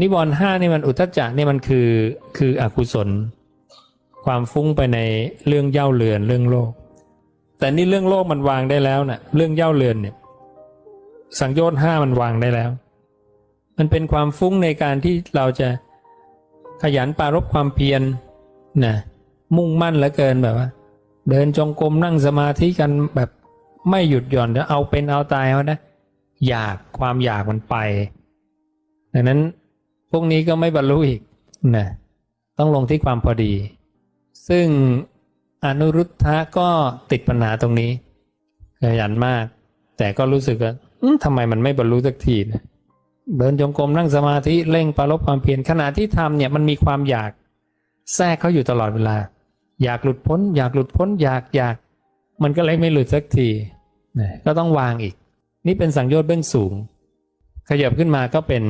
นิวรณ์ห้านี่มันอุทจจะนี่มันคือคืออกุศล ความฟุ้งไปในเรื่องเย่าเรือนเรื่องโลก แต่นี่เรื่องโลกมันวางได้แล้วนะ่ะ เรื่องเย่าเรือนเนี่ย สังโยชน์ห้ามันวางได้แล้ว มันเป็นความฟุ้งในการที่เราจะขยันปรารบความเพียรนะมุ่งมั่นเหลือเกินแบบว่า เดินจงกรมนั่งสมาธิกันแบบไม่หยุดหย่อนจะเอาเป็นเอาตายเอานะอยากความอยากมันไป ดังนั้น พวกนี้ก็ไม่บรรลุอีกนะต้องลงที่ความพอดี ซึ่งอนุรุทธะก็ติดปัญหาตรงนี้ขยันมาก แต่ก็รู้สึกว่าทำไมมันไม่บรรลุสักทีนะเดินจงกรมนั่งสมาธิเร่งปรารบความเพียรขณะที่ทำเนี่ยมันมีความอยากแทรกเขาอยู่ตลอดเวลา อยากหลุดพ้น อยากหลุดพ้น อยากอยาก มันก็เลยไม่หลุดสักทีก็ต้องวางอีก นี่เป็นสังโยชน์เบื้องสูง ขยับขึ้นมาก็เป็น